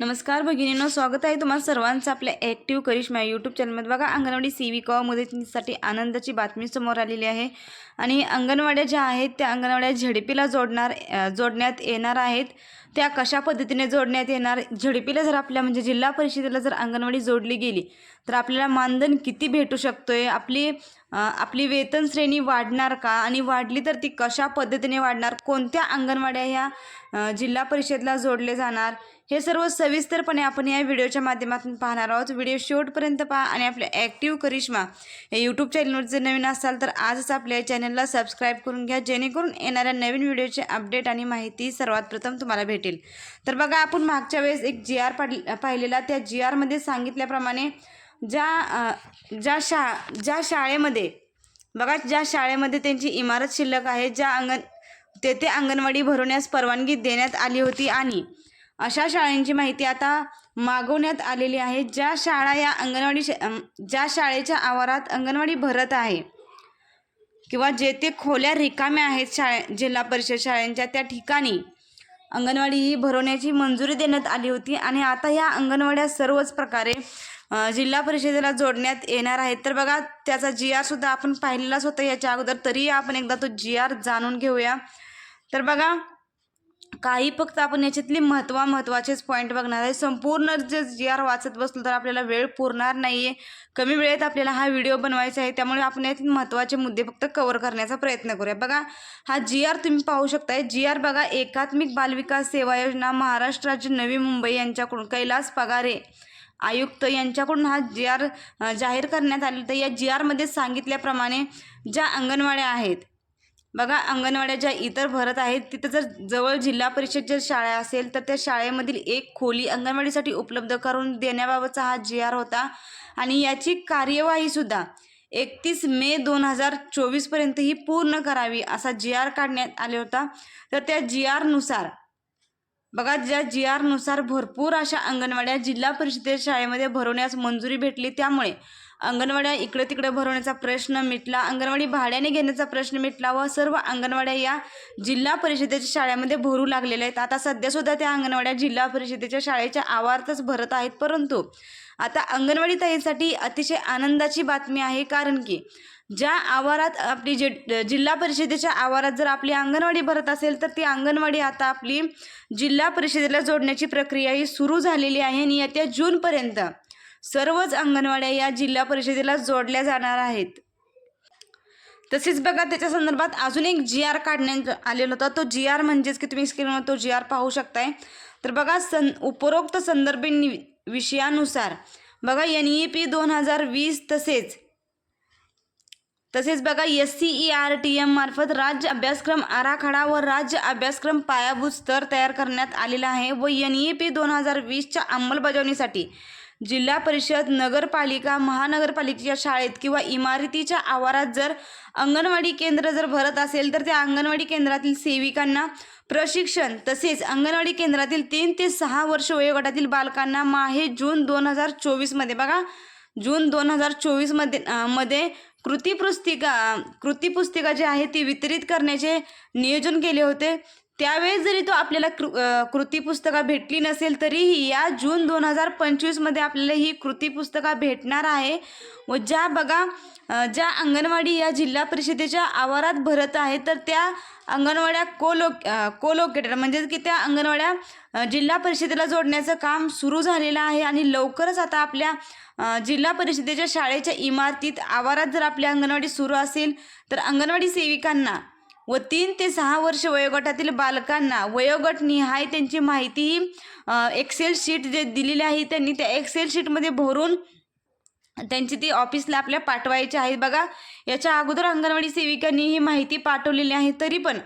नमस्कार भगिनींनो स्वागत आहे तुम्हाला सर्वांचं आपल्या ॲक्टिव्ह करिश्मा यूट्यूब चॅनलमध्ये बघा अंगणवाडी सेविका व मदतीसाठी आनंदाची बातमी समोर आलेली आहे. आणि अंगणवाड्या ज्या आहेत त्या अंगणवाड्या झडपीला जोडणार जोडण्यात येणार आहेत. त्या कशा पद्धतीने जोडण्यात येणार? झडपीला जर आपल्या म्हणजे जिल्हा परिषदेला जर अंगणवाडी जोडली गेली तर आपल्याला मानधन किती भेटू शकतोय? आपली आपली वेतन श्रेणी वाढणार का? आणि वाढली तर ती कशा पद्धतीने वाढणार? कोणत्या अंगणवाड्या ह्या जिल्हा परिषदला जोडले जाणार? हे सर्व सविस्तरपणे आपण या व्हिडिओच्या माध्यमातून पाहणार आहोत. व्हिडिओ शेवटपर्यंत पहा आणि आपल्या ॲक्टिव्ह करिश्मा या यूट्यूब चॅनलवर जर नवीन असाल तर आजच आपल्या चॅनलला सबस्क्राईब करून घ्या. जेणेकरून येणाऱ्या नवीन व्हिडिओचे अपडेट आणि माहिती सर्वात प्रथम तुम्हाला भेटेल. तर बघा आपण मागच्या वेळेस एक जी आर पाहिलेला. त्या जी आरमध्ये सांगितल्याप्रमाणे ज्या ज्या शा ज्या शाळेमध्ये बघा ज्या शाळेमध्ये त्यांची इमारत शिल्लक आहे ज्या अंगण तेथे अंगणवाडी भरवण्यास परवानगी देण्यात आली होती आणि अशा शाळांची माहिती आता मागवण्यात आलेली आहे. ज्या शाळा या अंगणवाडी शा ज्या शाळेच्या आवारात अंगणवाडी भरत आहे किंवा जेथे खोल्या रिकाम्या आहेत शाळे जिल्हा परिषद शाळांच्या त्या ठिकाणी अंगणवाडी ही भरवण्याची मंजुरी देण्यात आली होती आणि आता या अंगणवाड्या सर्वच प्रकारे जिल्हा परिषदेला जोडण्यात येणार आहेत. तर बघा त्याचा जी आर सुद्धा आपण पाहिलेलाच होता याच्या अगोदर. तरी आपण एकदा तो जी आर जाणून घेऊया. तर बघा काही फक्त आपण याच्यातली महत्त्वा महत्त्वाचेच पॉईंट बघणार आहे. संपूर्ण जे जी आर वाचत बसलो तर आपल्याला वेळ पुरणार नाही आहे कमी वेळेत आपल्याला हा व्हिडिओ बनवायचा आहे. त्यामुळे आपण यात महत्त्वाचे मुद्दे फक्त कव्हर करण्याचा प्रयत्न करूया. बघा हा जी आर तुम्ही पाहू शकताय. जी आर बघा एकात्मिक बालविकास सेवा योजना महाराष्ट्र राज्य नवी मुंबई यांच्याकडून कैलास पगारे आयुक्त यांच्याकडून हा जी आर जाहीर करण्यात आले तर या जी आरमध्ये सांगितल्याप्रमाणे ज्या अंगणवाड्या आहेत बघा अंगणवाड्या ज्या इतर भरत आहेत तिथं जर जवळ जिल्हा परिषद जर शाळा असेल तर त्या शाळेमधील एक खोली अंगणवाडीसाठी उपलब्ध करून देण्याबाबतचा हा जी आर होता. आणि याची कार्यवाहीसुद्धा एकतीस मे दोन हजार चोवीसपर्यंत ही पूर्ण करावी असा जी आर काढण्यात आले होता. तर त्या जी आरनुसार बघा ज्या जी आरनुसार भरपूर अशा अंगणवाड्या जिल्हा परिषदेच्या शाळेमध्ये भरवण्यास मंजुरी भेटली. त्यामुळे अंगणवाड्या इकडे तिकडे भरवण्याचा प्रश्न मिटला. अंगणवाडी भाड्याने घेण्याचा प्रश्न मिटला व सर्व अंगणवाड्या या जिल्हा परिषदेच्या शाळेमध्ये भरू लागलेल्या आहेत. आता सध्यासुद्धा त्या अंगणवाड्या जिल्हा परिषदेच्या शाळेच्या आवारातच भरत आहेत. परंतु आता अंगणवाडी ताईंसाठी अतिशय आनंदाची बातमी आहे. कारण की ज्या आवारात आपली जे जिल्हा परिषदेच्या आवारात जर आपली अंगणवाडी भरत असेल तर ती अंगणवाडी आता आपली जिल्हा परिषदेला जोडण्याची प्रक्रिया ही सुरू झालेली आहे. आणि येत्या जूनपर्यंत सर्वच अंगणवाड्या या जिल्हा परिषदेला जोडल्या जाणार आहेत. तसेच बघा त्याच्या संदर्भात अजून एक जी आर काढण्यात आलेला होता. तो जी आर म्हणजेच की तुम्ही स्क्रीनवर तो जी आर पाहू शकताय. तर बघा सं उपरोक्त संदर्भी विषयानुसार बघा एन ई पी दोन हजार वीस तसेच तसेच बघा S C E R T M मार्फत राज्य अभ्यासक्रम आराखडा व राज्य अभ्यासक्रम पायाभूत स्तर तयार करण्यात आलेला आहे व एन ई पी दोन हजार वीसच्या अंमलबजावणीसाठी जिल्हा परिषद नगरपालिका महानगरपालिकेच्या शाळेत किंवा इमारतीच्या आवारात जर अंगणवाडी केंद्र जर भरत असेल तर त्या अंगणवाडी केंद्रातील सेविकांना प्रशिक्षण तसेच अंगणवाडी केंद्रातील तीन ते सहा वर्ष वयोगटातील बालकांना माहे जून दोन हजार चोवीसमध्ये बघा जून दोन हजार चोवीसमध्ये अं, मध्ये कृतीपुस्तिका कृतीपुस्तिका जी आहे ती वितरित करण्याचे नियोजन केले होते. त्यावेळेस जरी तो आपल्याला कृ कृती कृतीपुस्तका भेटली नसेल तरीही या जून दोन हजार पंचवीसमध्ये आपल्याला ही कृती पुस्तका भेटणार आहे. व ज्या बघा ज्या अंगणवाडी या जिल्हा परिषदेच्या आवारात भरत आहे तर त्या अंगणवाड्या कोलो कोलोकेटेड म्हणजेच की त्या अंगणवाड्या जिल्हा परिषदेला जोडण्याचं काम सुरू झालेलं आहे. आणि लवकरच आता आपल्या जिल्हा परिषदेच्या शाळेच्या इमारतीत आवारात जर आपल्या अंगणवाडी सुरू असेल तर अंगणवाडी सेविकांना व तीन ते सहा वर्ष वयोगटातील बालकांना वयोगट निहाय त्यांची माहितीही एक्सेल शीट जे दिलेली आहे त्यांनी त्या एक्सेल शीटमध्ये भरून त्यांची ती ऑफिसला आपल्या पाठवायची आहेत बघा याच्या अगोदर अंगणवाडी सेविकांनी ही माहिती पाठवलेली आहे. तरी पण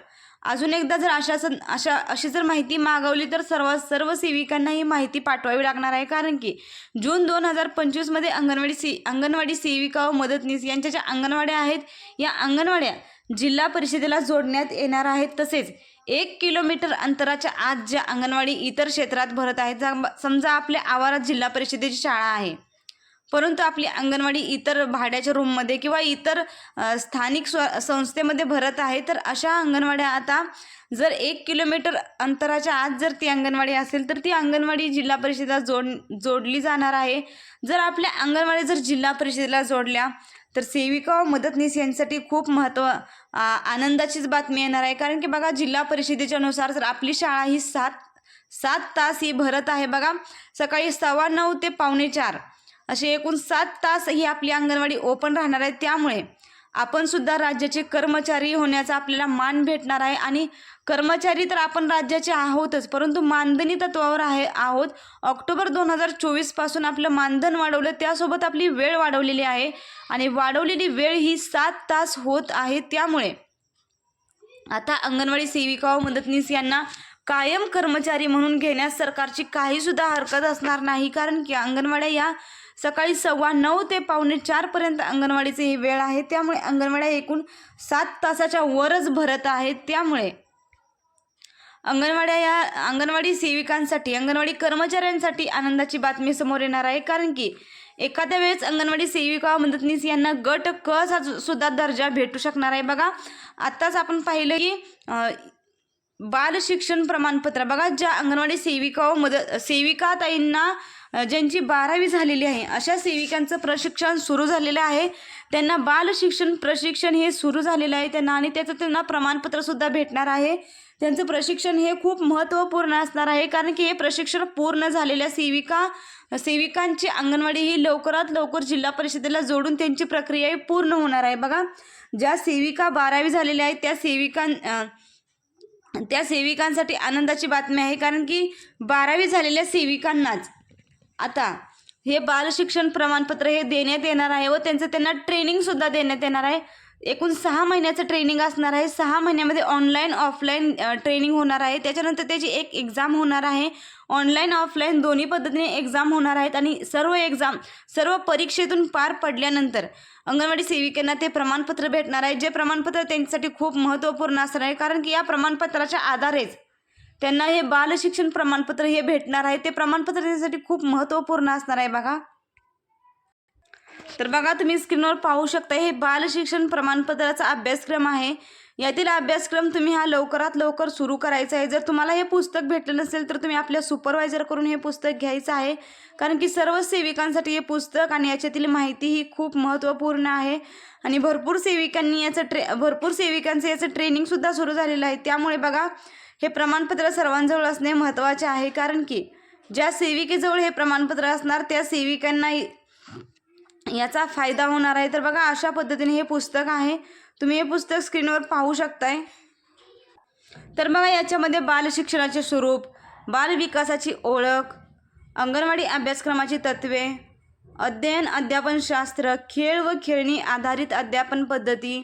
अजून एकदा जर अशा सं अशा अशी जर माहिती मागवली तर सर्व सर्व सेविकांना ही माहिती पाठवावी लागणार आहे. कारण की जून दोन हजार पंचवीसमध्ये अंगणवाडी से अंगणवाडी सेविका व मदतनीस यांच्या ज्या अंगणवाड्या आहेत या अंगणवाड्या जिल्हा परिषदेला जोडण्यात येणार आहेत. तसेच एक किलोमीटर अंतराच्या आत ज्या अंगणवाडी इतर क्षेत्रात भरत आहेत जा- समजा आपल्या आवारात जिल्हा परिषदेची शाळा आहे. परंतु आपली अंगणवाडी इतर भाड्याच्या रूममध्ये किंवा इतर स्थानिक स्व संस्थेमध्ये भरत आहे तर अशा अंगणवाड्या आता जर एक किलोमीटर अंतराच्या आत जर ती अंगणवाडी असेल तर ती अंगणवाडी जिल्हा परिषदेला जोड जोडली जाणार आहे. जर आपल्या अंगणवाडी जर जिल्हा परिषदेला जोडल्या तर सेविका व मदतनीस यांच्यासाठी खूप महत्त्व आ, आनंदाचीच बातमी येणार आहे. कारण की बघा जिल्हा परिषदेच्या नुसार जर आपली शाळा ही सात सात तास ही भरत आहे बघा सकाळी सव्वा नऊ ते पावणे चार. असे एकूण सात तास ही आपली अंगणवाडी ओपन राहणार आहे. त्यामुळे आपण सुद्धा राज्याचे कर्मचारी होण्याचा आपल्याला मान भेटणार आहे. आणि कर्मचारी तर आपण राज्याचे आहोतच परंतु मानधनी तत्वावर आहे आहोत. ऑक्टोबर दोन हजार चोवीसपासून आपलं मानधन वाढवलं त्यासोबत आपली वेळ वाढवलेली आहे. आणि वाढवलेली वेळ ही सात तास होत आहे. त्यामुळे आता अंगणवाडी सेविका व मदतनीस यांना कायम कर्मचारी म्हणून घेण्यास सरकारची काहीसुद्धा हरकत असणार नाही. कारण की अंगणवाड्या या सकाळी सव्वा नऊ ते पावणे चारपर्यंत अंगणवाडीची ही वेळ आहे. त्यामुळे अंगणवाड्या एकूण सात तासाच्या वरच भरत आहेत. त्यामुळे अंगणवाड्या या अंगणवाडी सेविकांसाठी अंगणवाडी कर्मचाऱ्यांसाठी आनंदाची बातमी समोर येणार आहे. कारण की एखाद्या वेळेस अंगणवाडी सेविका मदतनीस यांना गट क सुद्धा दर्जा भेटू शकणार आहे. बघा आत्ताच आपण पाहिलं की बाल शिक्षण प्रमाणपत्र. बघा ज्या अंगणवाडी सेविका मदत सेविका ताईंना ज्यांची बारावी झालेली आहे अशा सेविकांचं प्रशिक्षण सुरू झालेलं आहे. त्यांना बाल शिक्षण प्रशिक्षण हे सुरू झालेलं आहे. त्यांना आणि त्याचं त्यांना प्रमाणपत्रसुद्धा भेटणार आहे. त्यांचं प्रशिक्षण हे खूप महत्त्वपूर्ण असणार आहे कारण की हे प्रशिक्षण पूर्ण झालेल्या सेविका सेविकांची अंगणवाडी ही लवकरात लवकर जिल्हा परिषदेला जोडून त्यांची प्रक्रिया ही पूर्ण होणार आहे. बघा ज्या सेविका बारावी झालेल्या आहेत त्या सेविकां त्या सेविकांसाठी आनंदाची बातमी आहे कारण की बारावी झालेल्या सेविकांनाच आता हे बाल शिक्षण प्रमाणपत्र हे देण्यात येणार आहे व त्यांचं त्यांना ट्रेनिंगसुद्धा देण्यात येणार आहे. एकूण सहा महिन्याचं ट्रेनिंग असणार आहे. सहा महिन्यामध्ये ऑनलाईन ऑफलाईन ट्रेनिंग होणार आहे. त्याच्यानंतर त्याची एक एक्झाम होणार आहे. ऑनलाईन ऑफलाईन दोन्ही पद्धतीने एक्झाम होणार आहेत आणि सर्व एक्झाम सर्व परीक्षेतून पार पडल्यानंतर अंगणवाडी सेविकांना ते प्रमाणपत्र भेटणार आहे. जे प्रमाणपत्र त्यांच्यासाठी खूप महत्त्वपूर्ण असणार आहे. कारण की या प्रमाणपत्राच्या आधारेच त्यांना हे बालशिक्षण प्रमाणपत्र हे भेटणार आहे. ते प्रमाणपत्र त्यासाठी खूप महत्त्वपूर्ण असणार आहे बघा. तर बघा तुम्ही स्क्रीनवर पाहू शकता हे बालशिक्षण प्रमाणपत्राचा अभ्यासक्रम आहे. यातील अभ्यासक्रम तुम्ही हा लवकरात लवकर सुरू करायचा आहे. जर तुम्हाला हे पुस्तक भेटलं नसेल तर तुम्ही आपल्या सुपरवायझरकडून हे पुस्तक घ्यायचं आहे. कारण की सर्व सेविकांसाठी हे पुस्तक आणि याच्यातील माहिती ही खूप महत्त्वपूर्ण आहे. आणि भरपूर सेविकांनी याचं ट्रे भरपूर सेविकांचं याचं ट्रेनिंगसुद्धा सुरू झालेलं आहे. त्यामुळे बघा हे प्रमाणपत्र सर्वांजवळ असणे महत्त्वाचे आहे कारण की ज्या सेविकेजवळ हे प्रमाणपत्र असणार त्या सेविकांना याचा फायदा होणार आहे. तर बघा अशा पद्धतीने हे पुस्तक आहे. तुम्ही हे पुस्तक स्क्रीनवर पाहू शकताय. तर बघा याच्यामध्ये बाल शिक्षणाचे स्वरूप बालविकासाची ओळख अंगणवाडी अभ्यासक्रमाची तत्वे अध्ययन अध्यापनशास्त्र खेळ व खेळणी आधारित अध्यापन पद्धती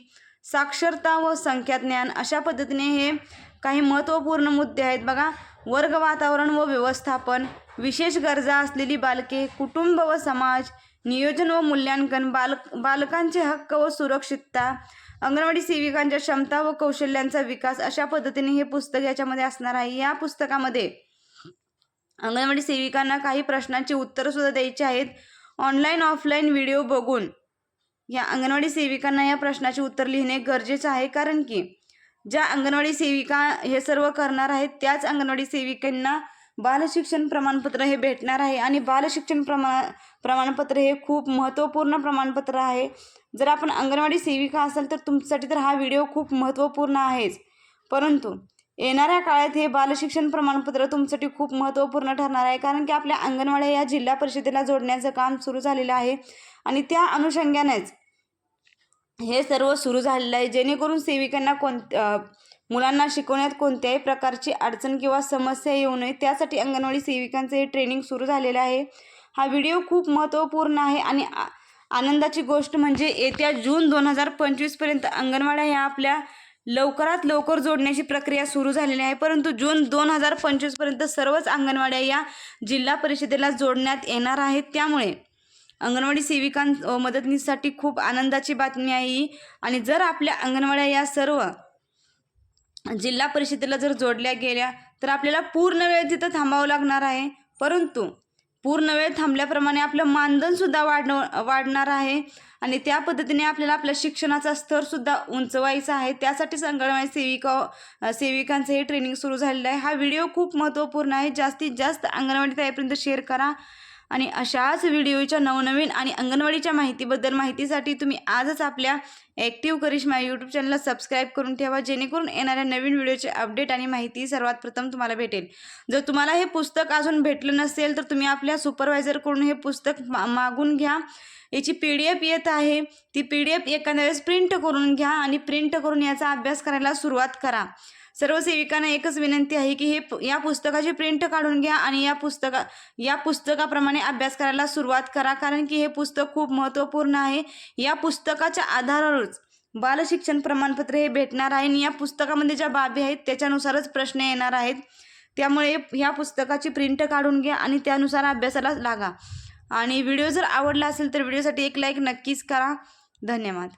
साक्षरता व संख्याज्ञान अशा पद्धतीने हे काही महत्त्वपूर्ण मुद्दे आहेत. बघा वर्ग वातावरण व व्यवस्थापन विशेष गरजा असलेली बालके कुटुंब व समाज नियोजन व मूल्यांकन बाल बालकांचे हक्क व सुरक्षितता अंगणवाडी सेविकांच्या क्षमता व कौशल्यांचा विकास अशा पद्धतीने हे पुस्तक याच्यामध्ये असणार आहे. या पुस्तकामध्ये अंगणवाडी सेविकांना काही प्रश्नांची उत्तरंसुद्धा द्यायची आहेत. ऑनलाईन ऑफलाईन व्हिडिओ बघून या अंगणवाडी सेविकांना या प्रश्नाचे उत्तर लिहिणे गरजेचं आहे. कारण की ज्या अंगणवाडी सेविका हे सर्व करणार आहेत त्याच अंगणवाडी सेविकांना बालशिक्षण प्रमाणपत्र हे भेटणार आहे. आणि बालशिक्षण प्रमा प्रमाणपत्र हे खूप महत्त्वपूर्ण प्रमाणपत्र आहे. जर आपण अंगणवाडी सेविका असाल तर तुमच्यासाठी तर हा व्हिडिओ खूप महत्त्वपूर्ण आहेच. परंतु येणाऱ्या काळात हे बालशिक्षण प्रमाणपत्र तुमच्यासाठी खूप महत्त्वपूर्ण ठरणार आहे. कारण की आपल्या अंगणवाड्या या जिल्हा परिषदेला जोडण्याचं काम सुरू झालेलं आहे. आणि त्या अनुषंगानेच हे सर्व सुरू झालेलं आहे. जेणेकरून सेविकांना कोण मुलांना शिकवण्यात कोणत्याही प्रकारची अडचण किंवा समस्या येऊ नये. त्यासाठी अंगणवाडी सेविकांचं हे ट्रेनिंग सुरू झालेलं आहे. हा व्हिडिओ खूप महत्त्वपूर्ण आहे. आणि आ- आनंदाची गोष्ट म्हणजे येत्या जून दोन हजार पंचवीसपर्यंत अंगणवाड्या ह्या आपल्या लवकरात लवकर जोडण्याची प्रक्रिया सुरू झालेली आहे. परंतु जून दोन हजार पंचवीसपर्यंत सर्वच अंगणवाड्या या जिल्हा परिषदेला जोडण्यात येणार आहेत. त्यामुळे अंगणवाडी सेविकां मदतनीसाठी खूप आनंदाची बातमी आहे ही. आणि जर आपल्या अंगणवाड्या या सर्व जिल्हा परिषदेला जर जोडल्या गेल्या तर आपल्याला पूर्ण वेळ तिथं थांबावं लागणार आहे. परंतु पूर्ण वेळ थांबल्याप्रमाणे आपलं मानधनसुद्धा वाढ वाढणार आहे. आणि त्या पद्धतीने आपल्याला आपल्या शिक्षणाचा स्तरसुद्धा उंचवायचा आहे. त्यासाठी अंगणवाडी सेविका सेविकांचं हे ट्रेनिंग सुरू झालेलं आहे. हा व्हिडिओ खूप महत्त्वपूर्ण आहे. जास्तीत जास्त अंगणवाडी ताईपर्यंत शेअर करा. आणि अशाच व्हिडिओच्या नवनवीन आणि अंगणवाडीच्या माहितीबद्दल माहितीसाठी तुम्ही आजच आपल्या ॲक्टिव्ह करिश्मा यूट्यूब चॅनलला सबस्क्राईब करून ठेवा जेणेकरून येणाऱ्या नवीन व्हिडिओचे अपडेट आणि माहिती सर्वात प्रथम तुम्हाला भेटेल. जर तुम्हाला हे पुस्तक अजून भेटलं नसेल तर तुम्ही आपल्या सुपरवायझरकडून हे पुस्तक मा मागून घ्या. याची पी डी एफ येत आहे. ती पी डी एफ एखाद्या वेळेस प्रिंट करून घ्या आणि प्रिंट करून याचा अभ्यास करायला सुरुवात करा. सर्व सेविकांना एकच विनंती आहे की हे या पुस्तकाची प्रिंट काढून घ्या आणि या पुस्तका या पुस्तकाप्रमाणे अभ्यास करायला सुरुवात करा. कारण की हे पुस्तक खूप महत्त्वपूर्ण आहे. या पुस्तकाच्या आधारावरच बालशिक्षण प्रमाणपत्र हे भेटणार आहे आणि या पुस्तकामध्ये ज्या बाबी आहेत त्याच्यानुसारच प्रश्न येणार आहेत. त्यामुळे ह्या पुस्तकाची प्रिंट काढून घ्या आणि त्यानुसार अभ्यासाला लागा. आणि व्हिडिओ जर आवडला असेल तर व्हिडिओसाठी एक लाईक नक्कीच करा. धन्यवाद.